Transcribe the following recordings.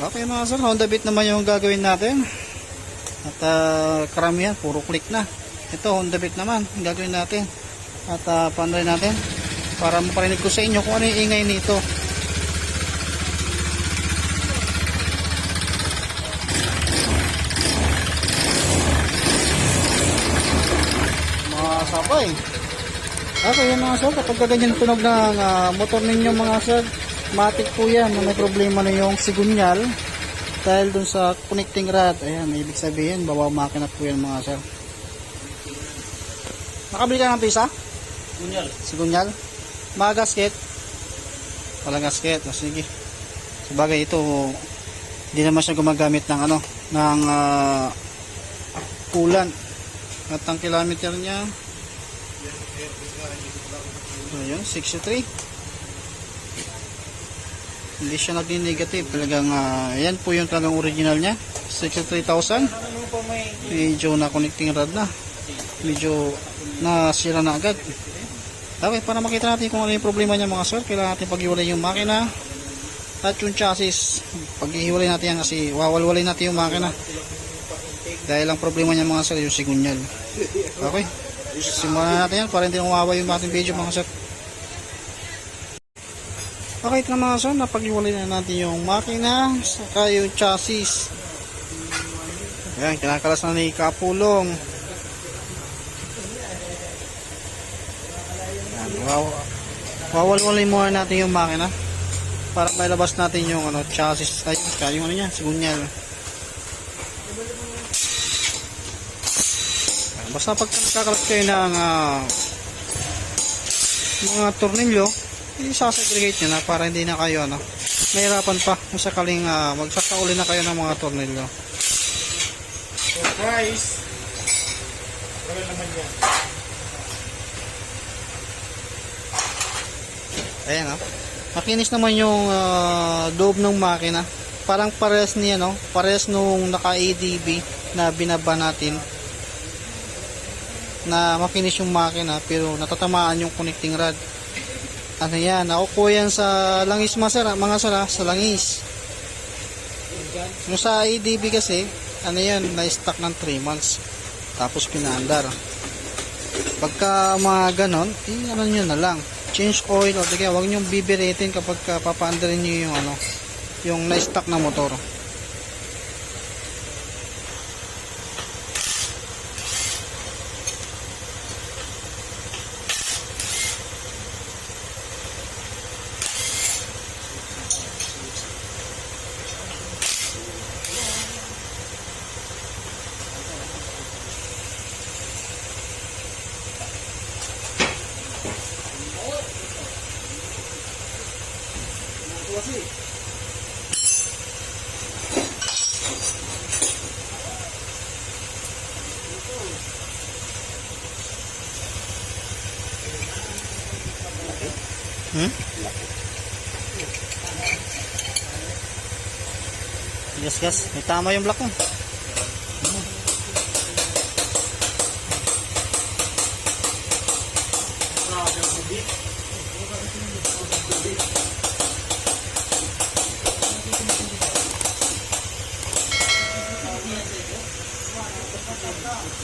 Okay mga sir, Honda Beat naman yung gagawin natin. At ah, karamihan, puro click na. Ito, Honda Beat naman, yung gagawin natin. At uh, paano natin? Para maparinig ko sa inyo kung ano yung ingay nito. Mga sabay. Okay, mga sir, kapag ganyan tunog ng ah, motor ninyo mga sir, matik po yan na may problema na yung sigunyal dahil dun sa connecting rod. Ayan, ibig sabihin, bawa makina po yan mga sir. Nakabili ka ng pisa? Kunyal. Sigunyal? Mga gasket? Wala gasket. O, sige. Sabagay ito, hindi naman siya gumagamit ng ano, ng ah, coolant. At ang kilometer niya, ayun, 63. Hindi siya nagni-negative. Talagang, ah, yan po yung talagang original niya. 63,000. Ano po may Medyo na connecting rod na. Medyo nasira na agad. Okay, para makita natin kung ano yung problema niya mga sir, kailangan natin paghiwalay yung makina at yung chassis. Paghiwalay natin yan kasi wawalwalay natin yung makina. Dahil ang problema niya mga sir, yung sigunyal. Okay, simulan natin yan para hindi umawa yung ating video mga sir. Okay, ito na mga sir, napaghiwalay na natin yung makina saka yung chassis. Ayan, kinakalas na ni Kapulong. Ayan, wow. Wawalwalay muna natin yung makina para mailabas natin yung ano, chassis ay saka yung ano niya, sigunyal. Basta pag nakakalas kayo ng ah, mga tornilyo, isasegregate nyo na para hindi na kayo ano, mahirapan pa kung sakaling uh, magsakauli na kayo ng mga tornilyo. surprise. Wala naman yan. Ayan o. Makinis naman yung ah, loob ng makina. Parang pares niya no. Pares nung naka ADB na binaba natin. Na makinis yung makina pero natatamaan yung connecting rod. Ano yan? Nakukuha yan sa langis masara, mga sara, sa langis. Yung sa ADB kasi, ano yan, na-stock ng 3 months. Tapos pinaandar. Pagka mga ganon, eh, ano nyo na lang. Change oil o kaya huwag nyo bibiritin kapag ka papaandarin nyo yung ano, yung na-stock na motor. Hmm? Yes, yes. May tama yung block mo. Thank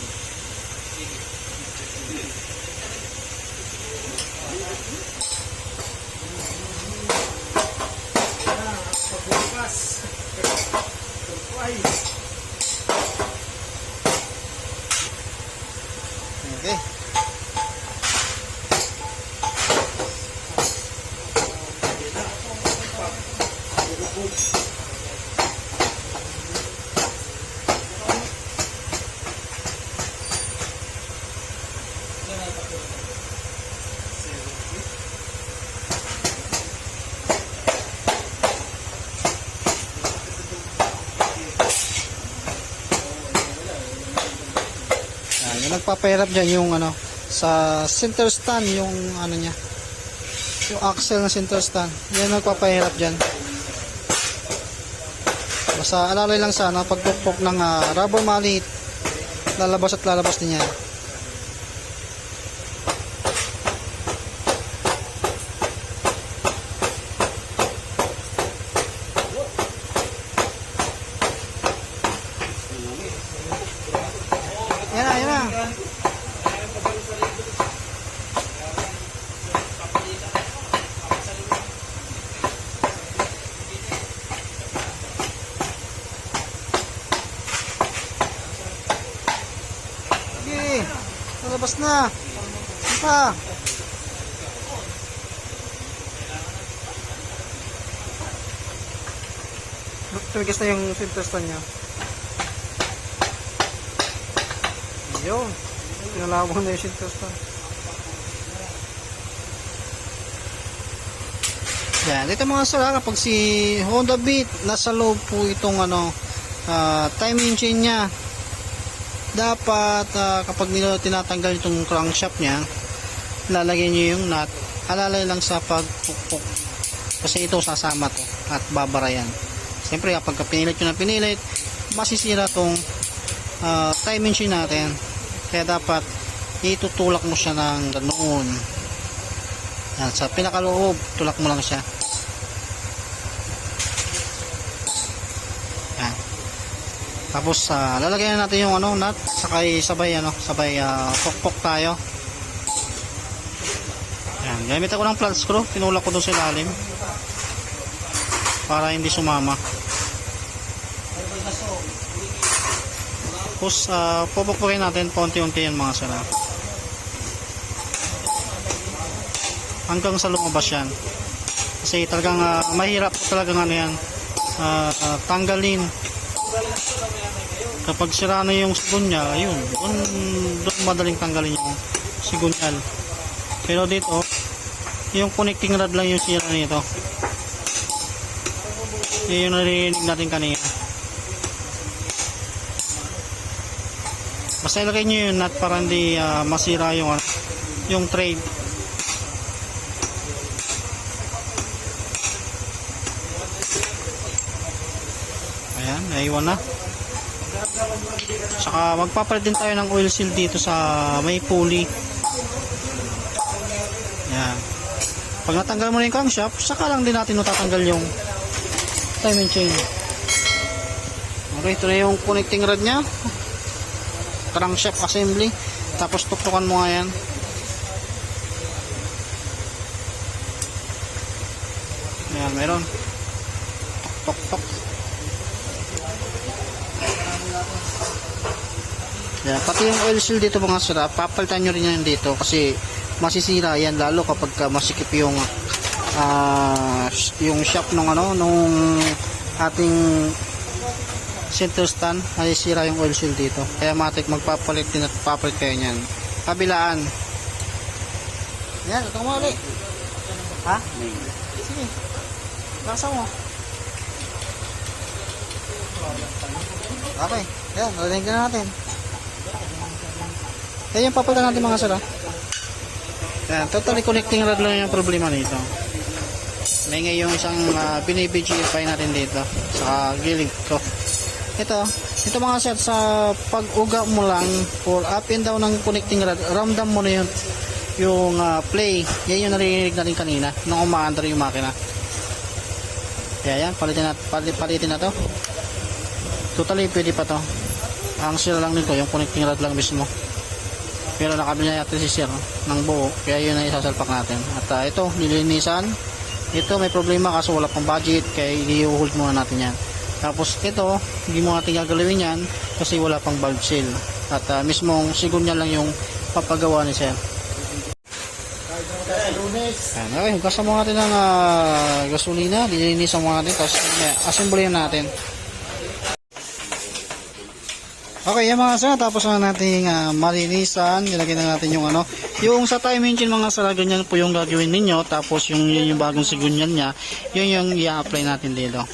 you. nagpapahirap dyan yung ano, sa center stand yung ano niya. Yung axle ng center stand. Yan nagpapahirap dyan. Basta alalay lang sana pagpukpok ng uh, rubber mallet lalabas at lalabas din yan. Thank you. Lalabas na. Pa. Tumigas na yung filter niya. Yun. Pinalawang na yung filter stand. Yan, dito mga sala kapag si Honda Beat nasa loob po itong ano ah, timing chain niya. Dapat ah, kapag nila tinatanggal itong crankshaft niya, lalagyan niyo yung nut. Alalay lang sa pagpukpok. Kasi ito sasama to at babara yan. Siyempre kapag pinilit nyo na pinilit, masisira tong ah, timing chain natin. Kaya dapat itutulak mo siya ng ganoon. Yan, sa pinakaloob, tulak mo lang siya. Yan. Tapos ah, lalagyan na natin yung ano, nut, sakay sabay ano, sabay ah, pokpok tayo. Yan, gamit ako ng flat screw, tinulak ko doon sa ilalim. Para hindi sumama. Tapos uh, pupukpukin natin paunti-unti yan mga sala. Hanggang sa lumabas yan. Kasi talagang ah, mahirap talagang ano yan. ah, ah, tanggalin. Kapag sira na yung sigon niya, ayun, doon, doon madaling tanggalin yung sigunyal. Pero dito, yung connecting rod lang yung sira nito. Yun yung narinig natin kanina. Basta ilagay nyo yung nut para hindi ah, masira yung, ano, yung trade. Ayan, naiwan na. Saka magpapalit din tayo ng oil seal dito sa may pulley. Ayan. Pag natanggal mo na yung crankshaft, saka lang din natin natatanggal yung timing chain. Okay, ito na yung connecting rod niya. Crankshaft assembly. Tapos tuktukan mo nga yan. Ayan, meron. Tok, tok, tok. Yan, pati yung oil seal dito mga sira, papalitan nyo rin yan dito kasi masisira yan lalo kapag ka masikip yung sh- yung shop nung ano nung ating center stand masisira yung oil seal dito. Kaya matik magpapalit din at papalit kayo niyan. Kabilaan. Yan ito mo ulit. Ha? sige. Nasa mo. Okay. Yan narinig na natin. Kaya yung papalitan natin mga sala yan, totally connecting rod lang yung problema nito. May yung isang uh, binibigify natin dito sa gilid ko. Ito, ito mga sir, sa pag-uga mo lang or up and down ng connecting rod, ramdam mo na yung, yung ah, play. Yan yung narinig natin kanina nung umaandar yung makina. Kaya yan, palitin na, palit, palitin na to. Totally pwede pa to. Ang sila lang nito, yung connecting rod lang mismo pero nakabili na yata si sir ng buo kaya yun ang isasalpak natin at ah, ito lilinisan ito may problema kaso wala pang budget kaya i-hold muna natin yan tapos ito hindi mo natin gagalawin yan kasi wala pang valve seal. At ah, mismong sigon niya lang yung papagawa ni sir. Ayan, okay, hugasan mo natin ng ah, gasolina, lilinisan mo natin, tapos uh, assembleyan natin. Okay, yan mga sir, tapos na natin uh, malinisan, nilagyan na natin yung ano, yung sa time engine mga sir, ganyan po yung gagawin ninyo, tapos yung yun yung bagong sigunyan niya, yun yung i-apply natin dito.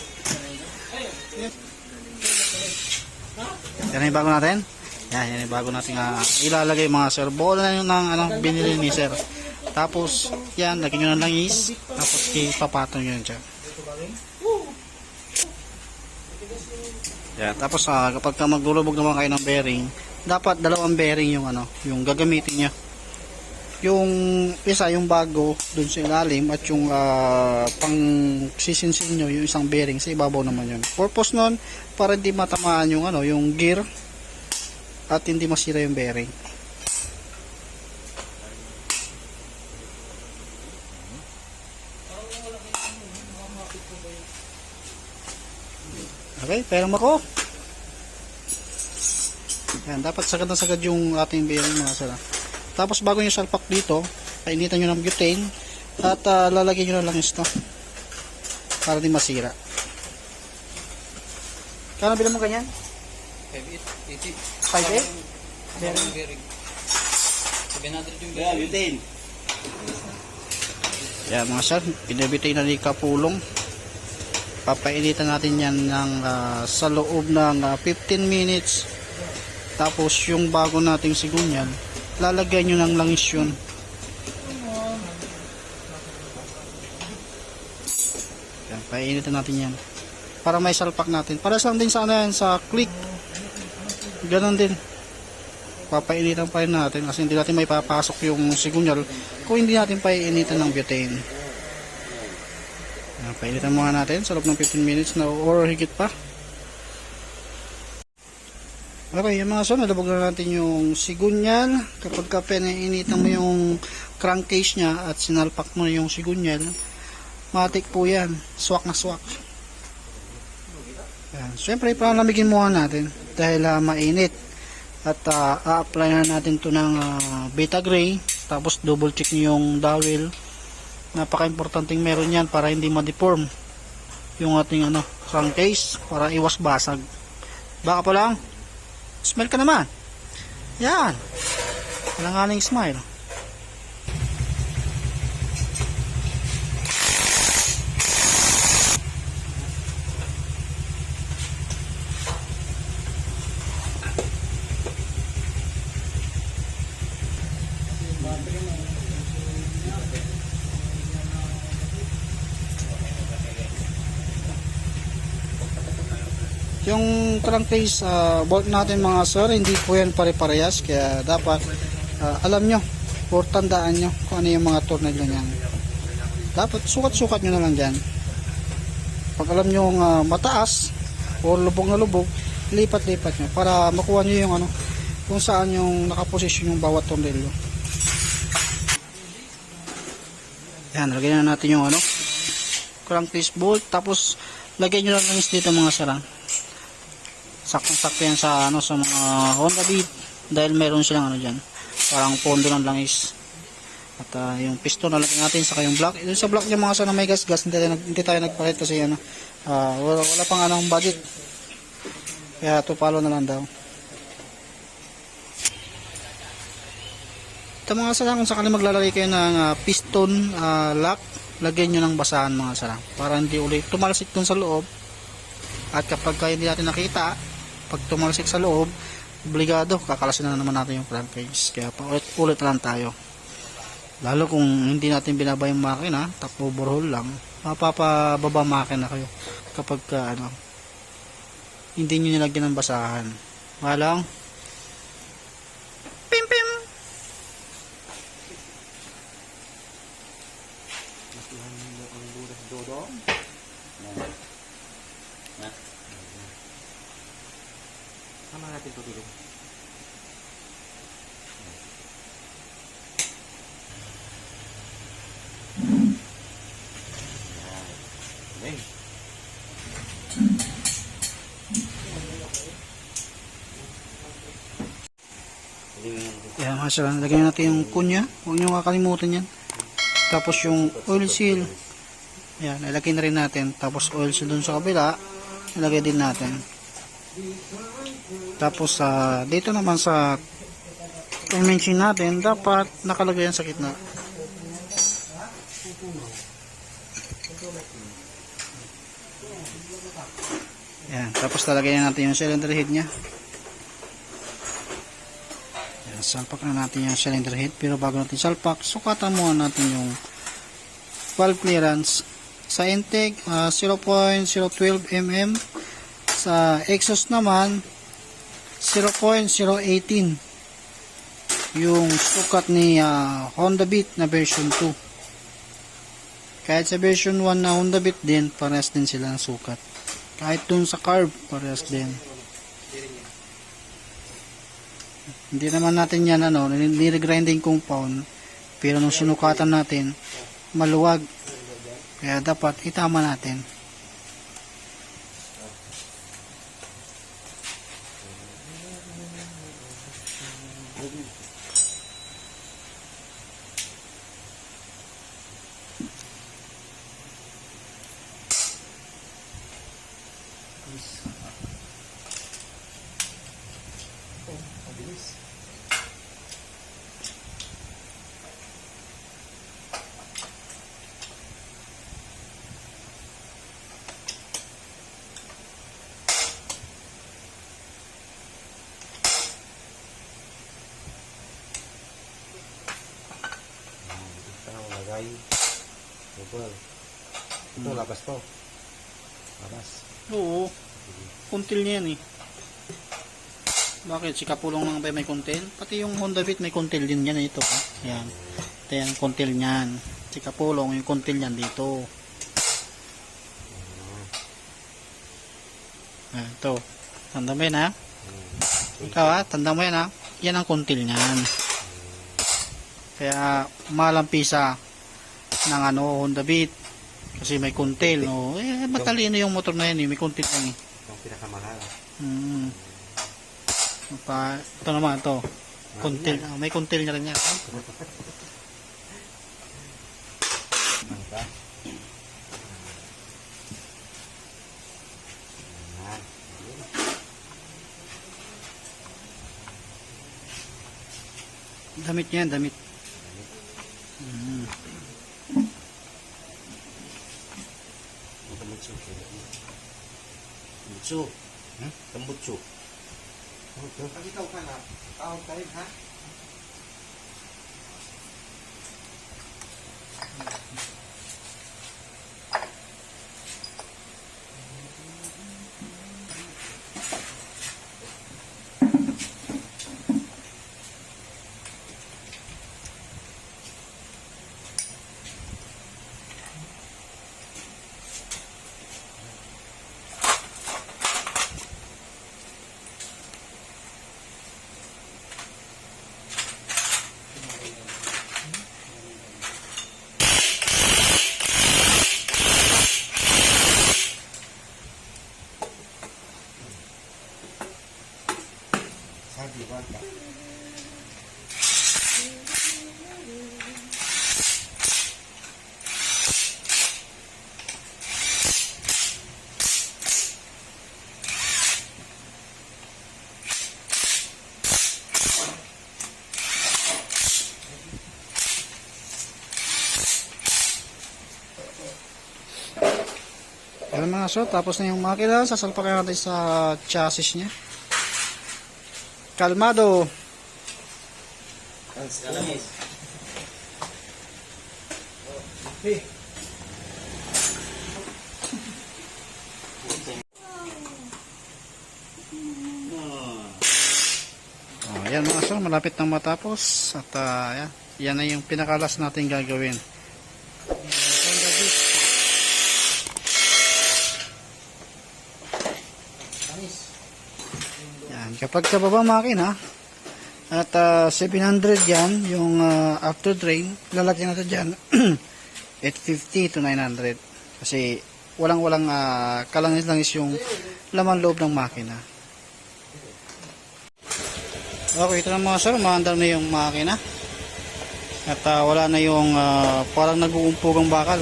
Yan yung bago natin. Yan, yan yung bago natin uh, ilalagay mga sir. Bola na yung ng, ano, binili ni sir. Tapos, yan, lagyan nyo ng langis, tapos ipapatong yun dyan. Yan, tapos ah, kapag ka maglulubog naman kayo ng bearing, dapat dalawang bearing yung ano, yung gagamitin niya. Yung isa yung bago dun sa ilalim at yung ah, pang sisinsin nyo yung isang bearing sa ibabaw naman yun. Purpose nun para hindi matamaan yung ano, yung gear at hindi masira yung bearing. Okay, pero mako. Yan, dapat sagad na sagad yung ating bearing mga sala. Tapos bago nyo salpak dito, painitan nyo ng butane at ah, lalagyan nyo na lang ito para di masira. Kano bilang mo ganyan? 580. 5 Bearing. Bearing. 700 yung Yeah, bearing. butane. Yan mga sir, pinabitay na ni Kapulong. Papainitan natin yan ng, ah, sa loob ng ah, 15 minutes. Tapos yung bago nating sigunyal, lalagyan nyo ng langis yun. Yan, painitan natin yan. Para may salpak natin. Para saan din sa ano yan, sa click. Ganon din. Papainitan pa rin natin kasi hindi natin may papasok yung sigunyal kung hindi natin painitan ng butane. Yan, painitan muna natin sa loob ng 15 minutes na or higit pa. Okay, yung mga son, nalabog na natin yung sigunyal. Kapag ka pinainitan mo yung crankcase niya at sinalpak mo yung sigunyal, matik po yan. Swak na swak. Yan. Siyempre, palamigin muna natin dahil ah, mainit. At ah, a-apply na natin to ng ah, beta gray. Tapos double check nyo yung dowel. Napaka-importanting meron yan para hindi ma-deform yung ating ano, crankcase para iwas basag. Baka pa lang. Smile ka naman. Yan. Alanganing smile. Yung crankcase uh, bolt natin mga sir, hindi po yan pare-parehas kaya dapat ah, alam nyo or tandaan nyo kung ano yung mga tornilyo niyan. Dapat sukat-sukat nyo na lang dyan. Pag alam nyo ah, mataas or lubog na lubog, lipat-lipat nyo para makuha nyo yung ano kung saan yung nakaposisyon yung bawat tornilyo. Yan, lagyan na natin yung ano crankcase bolt tapos lagyan nyo lang dito mga sarang saktong-sakto yan sa ano sa mga Honda Beat. Dahil meron silang ano diyan parang pondo ng langis at ah, yung piston na lagyan natin saka yung block. Yung sa block niya mga sana may gas-gas hindi tayo, nag- hindi tayo nagpalit kasi ano ah, wala, wala pang anong budget. Kaya tupalo na lang daw. Ito mga sana kung sakali maglalagay kayo ng ah, piston ah, lock lagyan nyo ng basahan mga sana para hindi ulit tumalsik dun sa loob. At kapag kaya hindi natin nakita pag tumalsik sa loob obligado kakalasin na naman natin yung crankcase kaya pa ulit, ulit lang tayo. Lalo kung hindi natin binaba yung makina tap overhaul lang mapapababa makina kayo kapag ka, ano hindi nyo nilagyan ng basahan. Walang Okay. Yan mga sir, lagyan natin yung kunya. Huwag nyo kakalimutan yan. Tapos yung oil seal. Yan, ilagay na rin natin. Tapos oil seal dun sa kabila. Ilagay din natin. Tapos sa dito naman sa dimension natin, dapat nakalagay yan sa gitna. Tapos lalagay natin yung cylinder head niya. Yan, salpak na natin yung cylinder head. Pero bago natin salpak, sukatan muna natin yung valve clearance. Sa intake, ah, 0.012 mm. Sa exhaust naman, 0.018 yung sukat ni ah, Honda Beat na version 2. Kahit sa version 1 na Honda Beat din, parehas din sila ng sukat. Kahit dun sa carb, parehas din. Hindi naman natin yan ano, nire-grinding compound. Pero nung sinukatan natin, maluwag. Kaya dapat itama natin. Oh, mabilis. Lagay. Bubol. Ito, labas to. Labas. Oo. Kuntil niya yan eh. Bakit? Si Kapulong lang ba may kuntil? Pati yung Honda Beat may kuntil din yan ito. ah. Yan. Ito yan kuntil niyan. Si Kapulong yung kuntil niyan dito. Ah, ito. Tanda mo yan ha? Ikaw ha? Tanda mo yan ha? Yan ang kuntil niyan. Kaya malampisa ng ano Honda Beat. Kasi may kuntil. No? Eh, matalino yung motor na yan eh. May kuntil yan eh. Itong pinakamahal. Hmm. Pa, ito naman ito. Kuntil. ah, may kuntil na rin yan. Damit niya damit. Hmm. Tambutsu. Tambutsu. Hmm? Tambutsu. Pag ikaw ka na, tawag ka rin ha? Sabi ba ka? Ayan mga so, tapos na yung makina. Sasalpakan natin sa chassis niya. Kalmado. Alamis. Oh, ayan mga so, malapit nang matapos. At ah, ayan, yan na yung pinakalas natin gagawin. Baba makina at ah, 700 yan, yung ah, after drain, lalagyan natin dyan 850 to 900. Kasi walang-walang uh, kalangis-langis yung laman loob ng makina. Okay, ito na mga sir, maandar na yung makina. At ah, wala na yung ah, parang nag-uumpugang bakal.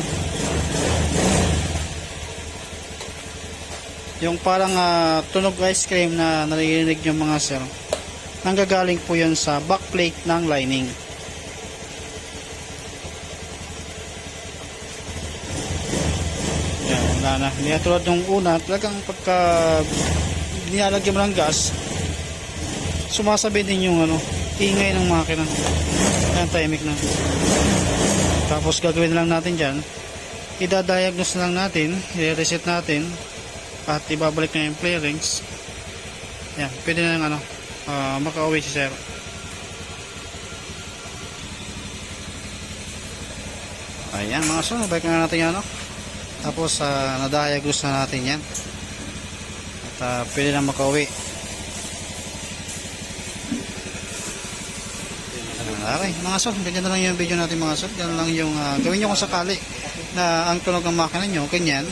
Yung parang ah, tunog ice cream na naririnig yung mga sir. Nanggagaling po yun sa backplate ng lining. Yan, wala na. Hindi tulad nung una, talagang pagka nilalagyan mo ng gas, sumasabi din yung ano, ingay ng makina. Yan, timing na. Tapos gagawin lang natin dyan, idadiagnose na lang natin, i-reset natin, at ibabalik na yung play rings. Yan, pwede na yung ano, ah, makauwi si sir. Ayan mga son, balik na natin yan ano. Tapos uh, na-diagnose na natin yan. At ah, pwede na makauwi. Okay, mga sir, ganyan na lang yung video natin mga sir. Ganyan lang yung ah, gawin nyo kung sakali na ang tunog ng makina nyo, ganyan.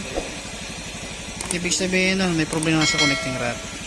Ibig sabihin nun, may problema sa connecting rod.